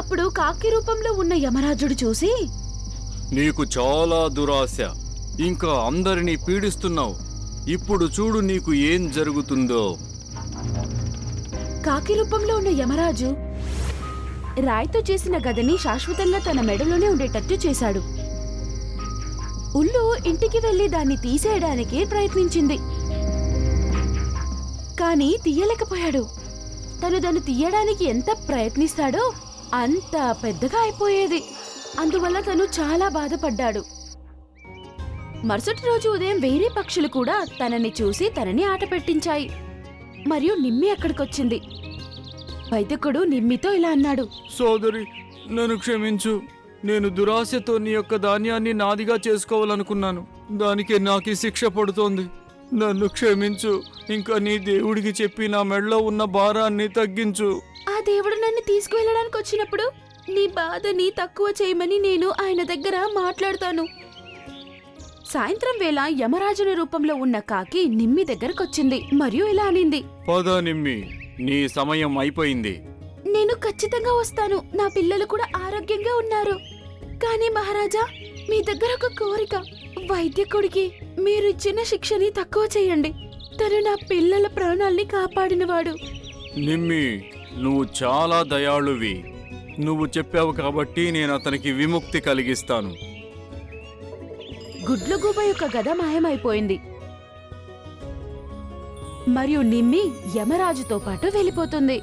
అప్పుడు కాకి రూపంలో ఉన్న యమరాజుడు చూసి నీకు చాలా దురాశ. ఇంకా అందరినీ పీడిస్తున్నావు. ఇప్పుడు చూడు నీకు ఏం జరుగుతుందో. కాకి రూపంలో ఉన్న యమరాజు రాయితో చేసిన గదని శాశ్వతంగా తన మెడలోనే ఉండేటట్టు చేశాడు. ఉల్లు ఇంటికి వెళ్ళి దాన్ని తీసేయడానికి ప్రయత్నించింది. కానీ తీయలేకపోయాడు. తను దాన్ని తీయడానికి ఎంత ప్రయత్నిస్తాడో అంత పెద్దగా అయిపోయేది. అందువల్ల తను చాలా బాధపడ్డాడు. మరుసటి రోజు ఉదయం వేరే పక్షులు కూడా తనని చూసి తనని ఆట పెట్టించాయి. మరియు నిమ్మి అక్కడికొచ్చింది. వైద్యకుడు నిమ్మితో ఇలా అన్నాడు. సోదరి నన్ను క్షమించు. నేను దురాశతో నీ యొక్క ధాన్యాన్ని నాదిగా చేసుకోవాలనుకున్నాను. దానికి నాకు శిక్ష పడుతోంది. నన్ను క్షమించు. ఇంకా నీ దేవుడికి చెప్పి నా మెడలో ఉన్న భారాన్ని తగ్గించు. దేవుడు నన్ను తీసుకువెళ్ళడానికి వచ్చినప్పుడు నీ బాధని తక్కువ చేయమని నేను ఆయన దగ్గర మాట్లాడతాను. సాయంత్రం వేళ యమరాజుని రూపంలో ఉన్న కాకి నిమ్మి దగ్గరకొచ్చింది. మరియు ఇలా అనింది. పద నిమ్మి నీ సమయం అయిపోయింది. నేను ఖచ్చితంగా వస్తాను. నా పిల్లలు కూడా ఆరోగ్యంగా ఉన్నారు. కానీ మహారాజా మీ దగ్గర ఒక కోరిక. వైద్యకుడికి మీరు ఇచ్చిన శిక్షని తక్కువ చేయండి. తను నా పిల్లల ప్రాణాల్ని కాపాడినవాడు. నిమ్మి నువ్వు చాలా దయాళువి. నువ్వు చెప్పావు కాబట్టి నేను అతనికి విముక్తి కలిగిస్తాను. గుడ్లగూబ యొక్క గద మాయమైపోయింది. మరియు నిమ్మి యమరాజుతో పాటు వెళ్ళిపోతుంది.